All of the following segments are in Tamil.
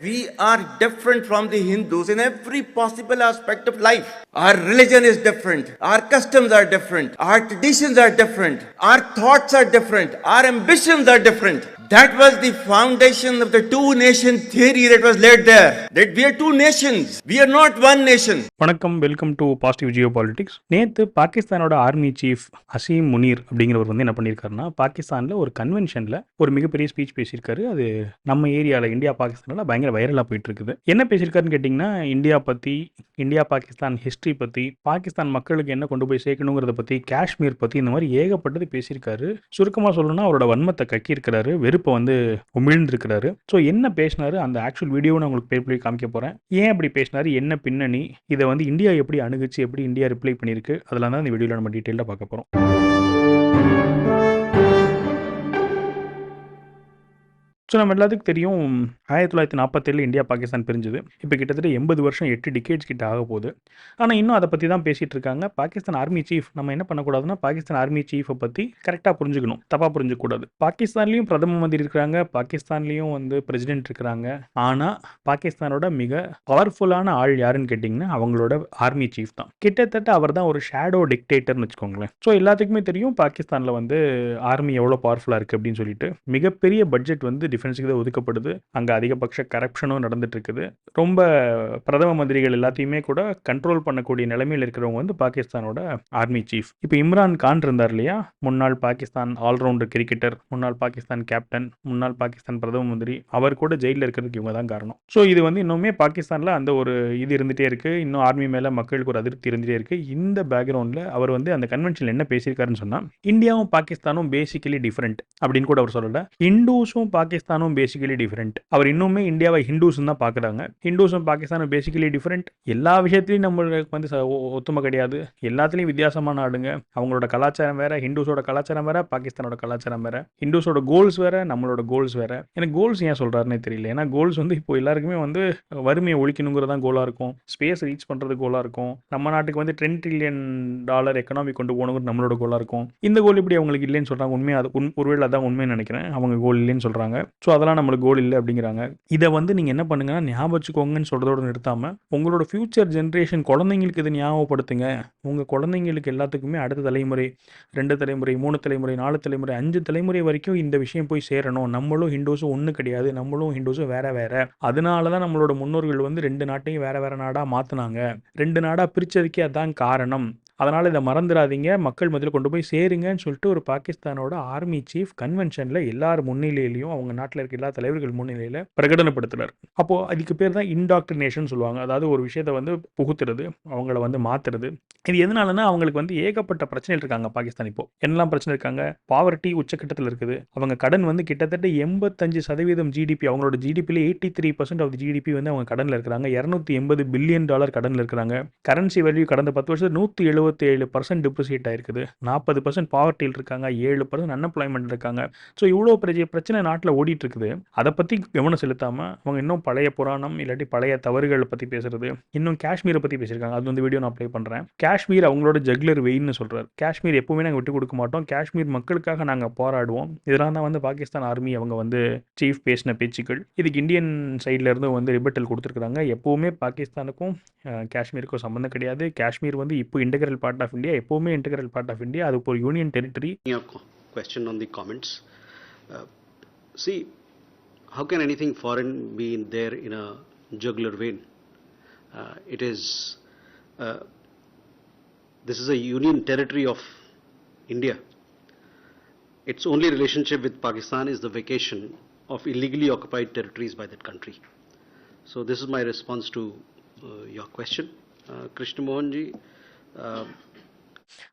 We are different from the Hindus in every possible aspect of life. Our religion is different. Our customs are different. Our traditions are different. Our thoughts are different. Our ambitions are different. That was the foundation of the two nation theory that was laid there. That we are two nations. We are not one nation. வணக்கம் welcome to positive geopolitics நேற்று பாகிஸ்தானோட ஆர்மி சீஃப் அசீம் முனீர் அப்படிங்கிறவர் வந்து என்ன பண்ணியிருக்காருன்னா பாகிஸ்தானில் ஒரு கன்வென்ஷனில் ஒரு மிகப்பெரிய ஸ்பீச் பேசியிருக்காரு அது நம்ம ஏரியாவில் இந்தியா பாகிஸ்தானில் பயங்கர வைரலாக போயிட்டு இருக்குது என்ன பேசியிருக்காருன்னு கேட்டிங்கன்னா இந்தியா பற்றி இந்தியா பாகிஸ்தான் ஹிஸ்ட்ரி பற்றி பாகிஸ்தான் மக்களுக்கு என்ன கொண்டு போய் சேர்க்கணுங்கிறத பற்றி காஷ்மீர் பற்றி இந்த மாதிரி ஏகப்பட்டது பேசியிருக்காரு சுருக்கமாக சொல்லணும்னா அவரோட வன்மத்தை கக்கியிருக்கிறாரு இப்போ வந்து உமிழ்ந்திருக்கிறாரு. ஸோ என்ன பேசினாரு? அந்த ஆக்சுவல் வீடியோ நான் உங்களுக்கு பேர் காமிக்க போகிறேன் ஏன் அப்படி பேசினாரு? என்ன பின்னணி? இதை வந்து இந்தியா எப்படி அணுகுச்சு? எப்படி இந்தியா ரிப்ளை பண்ணியிருக்கு? அதெல்லாம் தான் இந்த வீடியோவில் நம்ம டீட்டெயிலாக பார்க்க போகிறோம் ஸோ நம்ம எல்லாத்துக்கும் தெரியும் ஆயிரத்தி தொள்ளாயிரத்தி நாற்பத்தேழு இந்தியா பாகிஸ்தான் பிரிஞ்சுது. இப்போ கிட்டத்தட்ட எண்பது வருஷம் எட்டு டிகேட்ஸ் கிட்ட ஆக போகுது. ஆனால் இன்னும் அதை பற்றி தான் பேசிகிட்டு இருக்காங்க. பாகிஸ்தான் ஆர்மி சீஃப் நம்ம என்ன பண்ணக்கூடாதுன்னா பாகிஸ்தான் ஆர்மி சீஃபை பற்றி கரெக்டாக புரிஞ்சுக்கணும். தப்பாக புரிஞ்சுக்கூடாது பாகிஸ்தான்லேயும் பிரதம மந்திரி இருக்கிறாங்க பாகிஸ்தான்லேயும் வந்து பிரசிடென்ட் இருக்கிறாங்க ஆனால் பாகிஸ்தானோட மிக பவர்ஃபுல்லான ஆள் யாருன்னு கேட்டிங்கன்னா அவங்களோட ஆர்மி சீஃப் தான். கிட்டத்தட்ட அவர் தான் ஒரு ஷேடோ டிக்டேட்டர்னு வச்சுக்கோங்களேன். ஸோ எல்லாத்துக்குமே தெரியும் பாகிஸ்தானில் வந்து ஆர்மி எவ்வளோ பவர்ஃபுல்லாக இருக்குது அப்படின்னு சொல்லிட்டு. மிகப்பெரிய பட்ஜெட் வந்து டிஃபென்ஸுக்கு தான் ஒதுக்கப்படுது. அங்கே அதிகபட்ச கரப்ஷனும் நடந்துட்டு இருக்குது ரொம்ப பிரதம மந்திரிகள் எல்லாத்தையுமே கூட கண்ட்ரோல் பண்ணக்கூடிய நிலைமையில் இருக்கிறவங்க வந்து பாகிஸ்தானோட ஆர்மி சீஃப் இப்போ இம்ரான் கான் இருந்தார் இல்லையா? முன்னாள் பாகிஸ்தான் ஆல்ரவுண்டர் கிரிக்கெட்டர் முன்னாள் பாகிஸ்தான் கேப்டன் முன்னாள் பாகிஸ்தான் பிரதம மந்திரி அவர் கூட ஜெயிலில் இருக்கிறதுக்கு இவங்க தான் காரணம். ஸோ இது வந்து இன்னுமே பாகிஸ்தானில் அந்த ஒரு இது இருந்துகிட்டே இருக்குது இன்னும் ஆர்மி மேலே மக்களுக்கு ஒரு அதிருப்தி இருந்துகிட்டே இருக்குது இந்த பேக்ரவுண்டில் அவர் வந்து அந்த கன்வென்ஷனில் என்ன பேசியிருக்காருன்னு சொன்னால் இந்தியாவும் பாகிஸ்தானும் பேசிக்கலி டிஃப்ரெண்ட் அப்படின்னு கூட அவர் சொல்லலை. ஹிந்துஸும் பாகிஸ்தானும் பேசிக்கலி டிஃப்ரெண்ட் அவர் இன்னுமே இந்தியாவை ஹிந்துஸ் தான் பார்க்குறாங்க ஹிந்துஸும் பாகிஸ்தானும் பேசிக்கலி டிஃப்ரெண்ட் எல்லா விஷயத்துலையும் நம்மளுக்கு வந்து ச- ஒத்துமை கிடையாது. எல்லாத்துலேயும் வித்தியாசமான நாடுங்க அவங்களோட கலாச்சாரம் வேற ஹிந்துஸோட கலாச்சாரம் வேற பாகிஸ்தானோட கலாச்சாரம் வேற. ஹிந்துஸோட கோல்ஸ் வேற நம்மளோட கோல்ஸ் வேற. எனக்கு கோல்ஸ் ஏன் சொல்கிறாருன்னே தெரியல. ஏன்னா கோல்ஸ் வந்து இப்போ எல்லாருக்குமே வந்து வறுமையை ஒழிக்கணுங்கிறது தான் கோலாக இருக்கும். ஸ்பேஸ் ரீச் பண்ணுறது கோலாக இருக்கும். நம்ம நாட்டுக்கு வந்து டென் ட்ரில்லியன் டாலர் எக்கனாமி கொண்டு போகணுங்கிறது நம்மளோட கோலாக இருக்கும். இந்த கோல் இப்படி அவங்களுக்கு இல்லைன்னு சொல்கிறாங்க உண்மையாக அது உண் ஒருவேளை அதான் உண்மைன்னு நினைக்கிறேன். அவங்க கோல் இல்லைன்னு சொல்கிறாங்க ஸோ அதெல்லாம் நம்மளுக்கு கோல் இல்லை அப்படிங்கிறாங்க. இதை வந்து நீங்கள் என்ன பண்ணுங்கன்னா ஞாபகம் வச்சுக்கோங்கன்னு சொல்கிறதோட நிறுத்தாமல் உங்களோட ஃப்யூச்சர் ஜென்ரேஷன் குழந்தைங்களுக்கு இதை ஞாபகப்படுத்துங்க. உங்கள் குழந்தைங்களுக்கு எல்லாத்துக்குமே அடுத்த தலைமுறை ரெண்டு தலைமுறை மூணு தலைமுறை நாலு தலைமுறை அஞ்சு தலைமுறை வரைக்கும் இந்த விஷயம் போய் சேரணும். நம்மளும் ஹிண்டோஸும் ஒன்று கிடையாது நம்மளும் ஹிண்டோஸும் வேற வேற. அதனால தான் நம்மளோட முன்னோர்கள் வந்து ரெண்டு நாட்டையும் வேற வேற நாடாக மாற்றினாங்க ரெண்டு நாடாக பிரித்ததுக்கே அதான் காரணம். அதனால் இதை மறந்துடாதீங்க. மக்கள் மத்தியில் கொண்டு போய் சேருங்கன்னு சொல்லிட்டு ஒரு பாகிஸ்தானோட ஆர்மி சீஃப் கன்வென்ஷனில் எல்லார் முன்னிலையிலையும் அவங்க நாட்டில் இருக்க எல்லா தலைவர்கள் முன்னிலையில் பிரகடனப்படுத்துறார் அப்போது அதுக்கு பேர் தான் இன்டாக்டினேஷன் சொல்லுவாங்க. அதாவது ஒரு விஷயத்தை வந்து புகுத்துறது அவங்கள வந்து மாற்றுறது இது எதனாலனா அவங்களுக்கு வந்து ஏகப்பட்ட பிரச்சனைகள் இருக்காங்க பாகிஸ்தான் இப்போ. என்னெல்லாம் பிரச்சனை இருக்காங்க? பாவர்ட்டி உச்சக்கட்டத்தில் இருக்குது. அவங்க கடன் வந்து கிட்டத்தட்ட எண்பத்தஞ்சு சதவீதம் ஜிடிபி அவங்களோட ஜிடிபியில் eighty three percent of GDP வந்து அவங்க கடனில் இருக்கிறாங்க. இரநூத்தி எண்பது பில்லியன் டாலர் கடனில் இருக்கிறாங்க. கரன்சி வேல்யூ கடந்த பத்து வருஷம் நூற்றி எழுபத்தி ஏழு பர்சன்ட் டிப்ரிசியேட் ஆயிருக்குது. நாற்பது பர்சன்ட் பாவர்ட்டியில் இருக்காங்க. ஏழு பர்சன்ட் அன்எம்ப்ளாய்மெண்ட் இருக்காங்க. ஸோ இவ்வளோ பெரிய பிரச்சனை நாட்டில் ஓடிட்டு இருக்குது. அதை பற்றி கவனம் செலுத்தாமல் அவங்க இன்னும் பழைய புராணம் இல்லாட்டி பழைய தவறுகளை பற்றி பேசுறது இன்னும் காஷ்மீரை பற்றி பேசியிருக்காங்க. அது வந்து வீடியோ நான் அப்ளை பண்ணுறேன் காஷ்மீர் அவங்களோட ஜக்லர் வெயின்னு சொல்கிறார் காஷ்மீர் எப்பவுமே நாங்கள் விட்டு கொடுக்க மாட்டோம். காஷ்மீர் மக்களுக்காக நாங்கள் போராடுவோம். இதெல்லாம் தான் வந்து பாகிஸ்தான் ஆர்மி அவங்க வந்து சீஃப் பேசின பேச்சுக்கள். இதுக்கு இந்தியன் சைடுல இருந்து வந்து ரிபட்டல் கொடுத்துருக்காங்க எப்பவுமே பாகிஸ்தானுக்கும் காஷ்மீருக்கும் சம்மந்தம் கிடையாது. காஷ்மீர் வந்து இப்போ இன்டெகிரல் பார்ட் ஆஃப் இந்தியா எப்பவுமே இன்டெகிரல் பார்ட் ஆஃப் இந்தியா அது ஒரு union territory your co- question on the comments. Uh, see, how can anything foreign be in there in a jugular vein? Uh, it is, uh, this is a union territory of India. Its only relationship with Pakistan is the vacation of illegally occupied territories by that country. So this is my response to uh, your question. Uh, Krishna Mohanji, uh,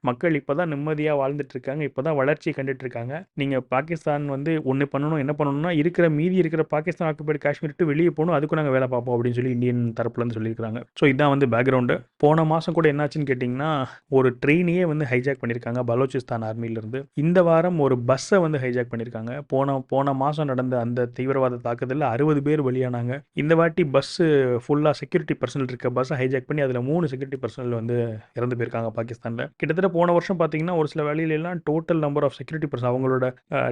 மக்கள் இப்போ தான் நிம்மதியாக வாழ்ந்துட்டு இருக்காங்க இப்போ தான் வளர்ச்சி கண்டுட்டு இருக்காங்க நீங்கள் பாகிஸ்தான் வந்து ஒன்று பண்ணணும் என்ன பண்ணணும்னா இருக்கிற மீதி இருக்கிற பாகிஸ்தான் ஆக்குபைடு காஷ்மீர் விட்டு வெளியே போகணும். அதுக்கும் நாங்கள் வேலை பார்ப்போம் அப்படின்னு சொல்லி இந்தியன் தரப்புலேருந்து சொல்லியிருக்காங்க ஸோ இதான் வந்து பேக்ரவுண்டு போன மாதம் கூட என்னாச்சுன்னு கேட்டிங்கன்னா ஒரு ட்ரெயினையே வந்து ஹைஜாக் பண்ணியிருக்காங்க பலோச்சிஸ்தான் ஆர்மியிலேருந்து. இந்த வாரம் ஒரு பஸ்ஸை வந்து ஹைஜாக் பண்ணியிருக்காங்க. போன போன மாதம் நடந்த அந்த தீவிரவாத தாக்குதலில் அறுபது பேர் வெளியானாங்க இந்த வாட்டி பஸ்ஸு ஃபுல்லாக செக்யூரிட்டி பர்சனல் இருக்க பஸ்ஸை ஹைஜாக் பண்ணி அதில் மூணு செக்யூரிட்டி பர்சனல் வந்து இறந்து போயிருக்காங்க பாகிஸ்தானில். கிட்டத்தட்ட போன வருஷம் பார்த்தீங்கன்னா ஒரு சில வேலையிலலாம் total number of security person அவங்களோட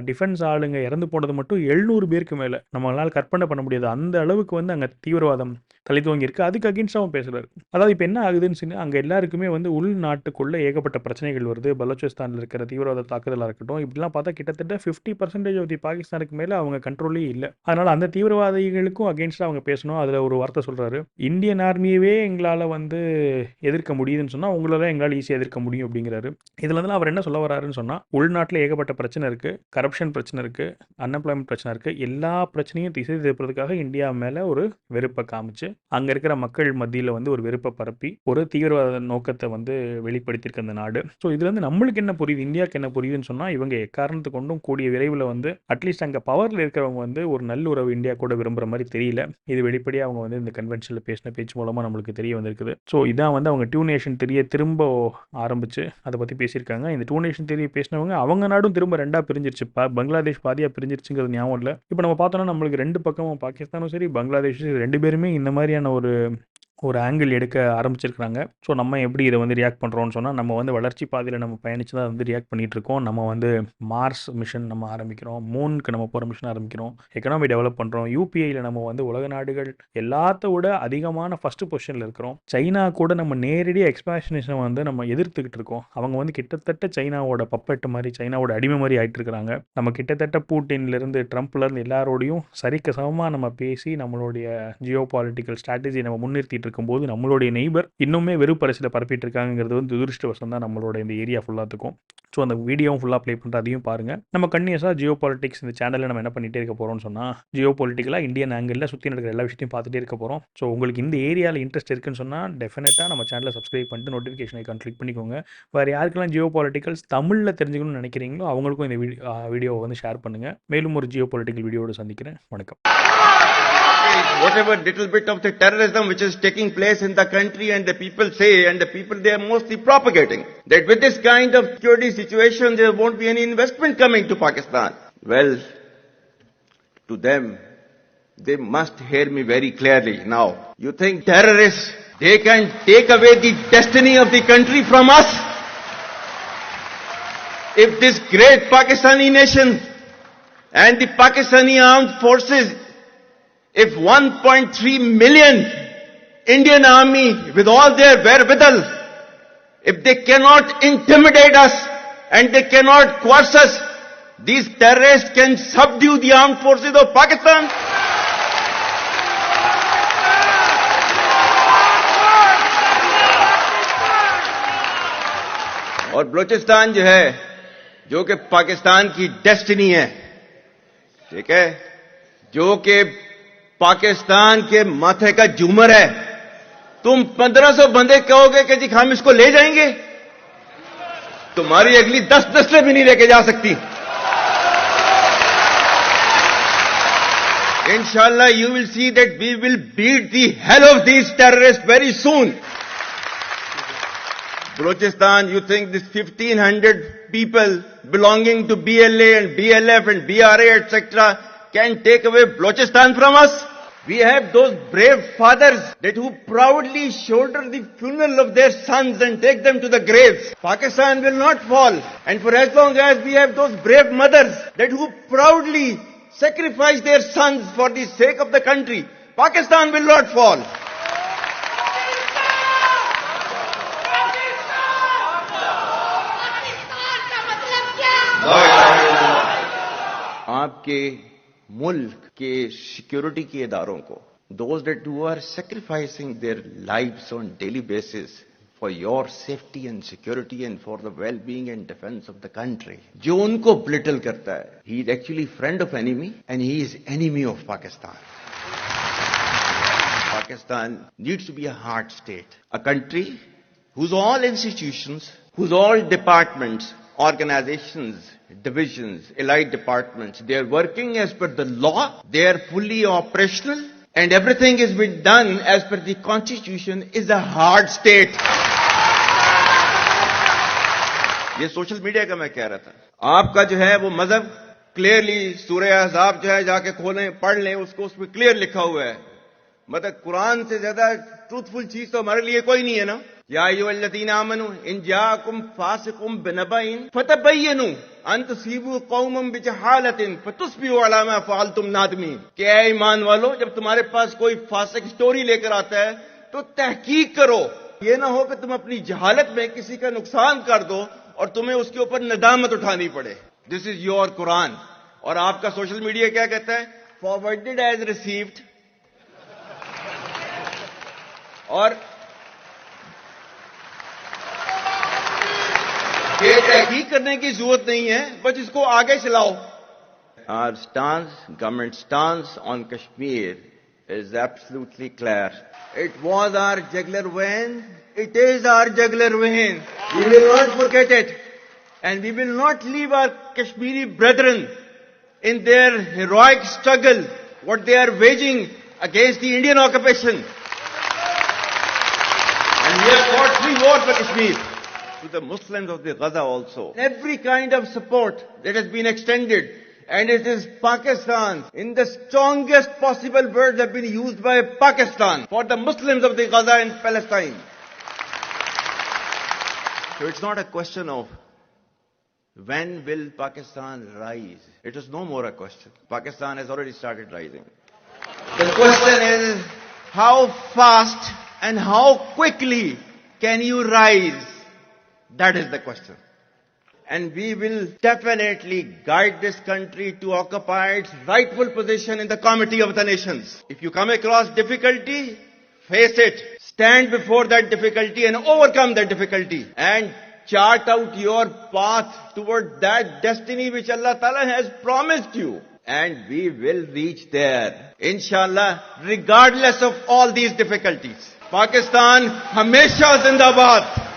டிஃபென்ஸ் ஆளுங்க இறந்து போனது மட்டும் எழுநூறு பேருக்கு மேலே. நம்மளால் கற்பனை பண்ண முடியாது. அந்த அளவுக்கு வந்து அங்கே தீவிரவாதம் தலை துவங்கி அதுக்கு அகேன்ஸ்டாகவும் பேசுகிறார் அதாவது இப்போ என்ன ஆகுதுன்னு சொன்னால் அங்கே எல்லாருக்குமே வந்து உள்நாட்டுக்குள்ளே ஏகப்பட்ட பிரச்சனைகள் வருது. பலோச்சிஸ்தானில் இருக்கிற தீவிரவாத தாக்குதலாக இருக்கட்டும். இப்படிலாம் பார்த்தா கிட்டத்தட்ட ஃபிஃப்டி பர்சன்டேஜ் ஆஃப் தி பாகிஸ்தானுக்கு மேலே அவங்க கண்ட்ரோலே இல்லை. அதனால் அந்த தீவிரவாதிகளுக்கும் அகேன்ஸ்டாக அவங்க பேசணும். அதில் ஒரு வார்த்தை சொல்கிறாரு இந்தியன் ஆர்மியவே எங்களால் வந்து எதிர்க்க முடியுதுன்னு சொன்னால் உங்களால் எங்களால் ஈஸியாக எதிர்க்க முடியும். அப்படிங்கிறாரு. இதில் வந்து அவர் என்ன சொல்ல வராருன்னு சொன்னால் உள்நாட்டில் ஏகப்பட்ட பிரச்சனை இருக்குது கரப்ஷன் பிரச்சனை இருக்குது அன்எம்ப்ளாய்மெண்ட் பிரச்சனை இருக்குது எல்லா பிரச்சனையும் திசை திருப்பதுக்காக இந்தியா மேலே ஒரு வெறுப்பை காமிச்சு அங்கே இருக்கிற மக்கள் மத்தியில் வந்து ஒரு வெறுப்பை பரப்பி ஒரு தீவிரவாத நோக்கத்தை வந்து வெளிப்படுத்தியிருக்க அந்த நாடு. ஸோ இதுலேருந்து நம்மளுக்கு என்ன புரியுது? இந்தியாவுக்கு என்ன புரியுதுன்னு சொன்னால் இவங்க எக்காரணத்து கொண்டும் கூடிய விரைவில் வந்து அட்லீஸ்ட் அங்கே பவரில் இருக்கிறவங்க வந்து ஒரு நல்லுறவு இந்தியா கூட விரும்புகிற மாதிரி தெரியல. இது வெளிப்படையாக அவங்க வந்து இந்த கன்வென்ஷனில் பேசின பேச்சு மூலமாக நம்மளுக்கு தெரிய வந்திருக்குது. ஸோ இதான் வந்து அவங்க டியூனேஷன் நேஷன் தெரிய திரும்ப ஆரம்பிச்சு அதை பற்றி பேசியிருக்காங்க. இந்த டூ நேஷன் தெரிய பேசினவங்க அவங்க நாடும் திரும்ப ரெண்டாக பிரிஞ்சிருச்சு பங்களாதேஷ் பாதியாக பிரிஞ்சிருச்சுங்கிறது ஞாபகம் இல்லை. இப்போ நம்ம பார்த்தோன்னா நம்மளுக்கு ரெண்டு பக்கமும் பாகிஸ்தானும் சரி பங்களாதேஷும் சரி ரெண்டு பேருமே இந்த மாதிரியான ஒரு ஒரு ஆங்கிள் எடுக்க ஆரம்பிச்சிருக்கிறாங்க. ஸோ நம்ம எப்படி இதை வந்து ரியாக்ட் பண்ணுறோம்னு சொன்னால் நம்ம வந்து வளர்ச்சி பாதையில் நம்ம பயணிச்சு தான் வந்து ரியாக்ட் பண்ணிகிட்டு இருக்கோம். நம்ம வந்து மார்ஸ் மிஷன் நம்ம ஆரம்பிக்கிறோம். மூனுக்கு நம்ம போகிற மிஷன் ஆரம்பிக்கிறோம். எக்கனாமி டெவலப் பண்ணுறோம் யூபிஐயில் நம்ம வந்து உலக நாடுகள் எல்லாத்த விட அதிகமான ஃபஸ்ட்டு பொசிஷனில் இருக்கிறோம். சைனா கூட நம்ம நேரடியாக எக்ஸ்பாஷனிசம் வந்து நம்ம எதிர்த்துக்கிட்டு இருக்கோம். அவங்க வந்து கிட்டத்தட்ட சைனாவோட பப்பெட்டு மாதிரி சைனாவோட அடிமை மாதிரி ஆகிட்டு இருக்கிறாங்க. நம்ம கிட்டத்தட்ட பூட்டின்லேருந்து ட்ரம்ப்லேருந்து எல்லாரோடையும் சரிக்கு சமமாக நம்ம பேசி நம்மளுடைய ஜியோ பாலிட்டிக்கல் ஸ்ட்ராட்டஜி நம்ம முன்னிறுத்திட்டு இருக்கும்போது நம்மளுடைய நெய்பர் இன்னுமே வெறுப்பரசியில் பரப்பிட்டு இருக்காங்கிறது வந்து துரதிருஷ்டவசம் தான் நம்மளோட இந்த ஏரியா ஃபுல்லாத்துக்கும் ஸோ அந்த வீடியோவும் ஃபுல்லாக ப்ளே பண்ணுற அதையும் பாருங்கள் நம்ம கன்னியஸாக ஜியோ பாலிட்டிக்ஸ் இந்த சேனலில் நம்ம என்ன பண்ணிகிட்டே இருக்க போகிறோம்னு சொன்னால் ஜியோ பாலிட்டிக்கலாக இந்தியன் ஆங்கிளில் சுற்றி நடக்கிற எல்லா விஷயத்தையும் பார்த்துட்டே இருக்க போகிறோம் ஸோ உங்களுக்கு இந்த ஏரியாவில் இன்ட்ரெஸ்ட் இருக்குன்னு சொன்னால் டெஃபினட்டாக நம்ம சேனலை சப்ஸ்கிரைப் பண்ணிட்டு நோட்டிஃபிகேஷன் ஐக்கான் கிளிக் பண்ணிக்கோங்க. வேறு யாருக்கெல்லாம் ஜியோ பாலிட்டிக்கல்ஸ் தமிழில் தெரிஞ்சுக்கணும்னு நினைக்கிறீங்களோ அவங்களுக்கும் இந்த வீடியோ வீடியோவை வந்து ஷேர் பண்ணுங்கள் மேலும் ஒரு ஜியோ பாலிட்டிக்கல் வீடியோவோட சந்திக்கிறேன். வணக்கம். Whatever little bit of the terrorism which is taking place in the country and the people say and the people they are mostly propagating that with this kind of security situation there won't be any investment coming to Pakistan. Well, to them, they must hear me very clearly now. You think terrorists, they can take away the destiny of the country from us? If this great Pakistani nation and the Pakistani armed forces if 1.3 million Indian army with all their wherewithal, if they cannot intimidate us and they cannot coerce us, these terrorists can subdue the armed forces of Pakistan. और बलूचिस्तान जो है जो कि पाकिस्तान की डेस्टिनी है ठीक है जो कि پاکستان کے ماتھے کا جمر ہے۔ تم پندرہ سو بندے کہو گے کہ جی ہم اس کو لے جائیں گے۔ تمہاری اگلی دس نسلیں بھی نہیں لے کے جا سکتی۔ انشاءاللہ یو ول سی دیٹ وی ول بیٹ دی ہیل آف دیس ٹیررسٹ ویری سون بلوچستان یو تھنک دس ففٹین ہنڈریڈ پیپل بلانگنگ ٹو بی ایل اے اینڈ بی ایل ایف اینڈ بی آر اے ایٹسٹرا کین ٹیک اوے بلوچستان فرام اس We have those brave fathers that who proudly shoulder the funeral of their sons and take them to the graves. Pakistan will not fall. And for as long as we have those brave mothers that who proudly sacrifice their sons for the sake of the country, Pakistan will not fall. Pakistan का मतलब क्या आपके मुल्क के सिक्योरिटी के इदारों को those that who are sacrificing their lives on daily basis for your safety and security and for the well being and defence of the country जो उनको ब्लिटल करता है he is actually friend of enemy and he is enemy of Pakistan Pakistan needs to be a hard state, a country whose all institutions, whose all departments, organizations, divisions, allied departments. They are working as per the law. They are fully operational. And everything is being done as per the constitution is a hard state. یہ سوشل میڈیا کا میں کہہ رہا تھا آپ کا جو ہے وہ مذہب کلیئرلی سورہ احزاب جو ہے جا کے کھولیں پڑھ لیں اس کو اس میں کلیئر لکھا ہوا ہے مطلب قرآن سے زیادہ ٹروتھ فل چیز تو ہمارے لیے کوئی نہیں ہے نا یا ایو الذین آمنو، ان جاکم فاسقم بنبائن فتبینو ان تصیبوا قوما بجہالت فتصبحوا علی فعلتم نادمین۔ کہ اے ایمان والو، جب تمہارے پاس کوئی فاسق سٹوری لے کر آتا ہے، تو تحقیق کرو۔ یہ نہ ہو کہ تم اپنی جہالت میں کسی کا نقصان کر دو اور تمہیں اس کے اوپر ندامت اٹھانی پڑے۔ This is your قرآن اور آپ کا سوشل میڈیا کیا کہتا ہے؟ Forwarded as received اور یہ تحقیق کرنے کی ضرورت نہیں ہے بس اس کو آگے چلاؤ آر اسٹانس گورمنٹ اسٹانس آن کشمیر از ایبسلوٹلی کلیئر اٹ واز آر جگلر وین اٹ از آر جگلر وین وی ول ناٹ فورگیٹ اٹ اینڈ وی ول ناٹ لیو آر کشمیری بردرن ان دیئر ہیروئک اسٹرگل واٹ دے آر ویجنگ اگینسٹ دی انڈین آکوپیشن اینڈ وی آر fought three wars for کشمیر To the Muslims of the Gaza also. Every kind of support that has been extended. And it is Pakistan, in the strongest possible words have been used by Pakistan for the Muslims of the Gaza and Palestine. So it's not a question of when will Pakistan rise? It is no more a question. Pakistan has already started rising. The question is how fast and how quickly can you rise? That is the question. And we will definitely guide this country to occupy its rightful position in the committee of the nations. If you come across difficulty, face it. Stand before that difficulty and overcome that difficulty. And chart out your path toward that destiny which Allah Ta'ala has promised you. And we will reach there. Inshallah, regardless of all these difficulties. Pakistan, Hamesha Zindabad.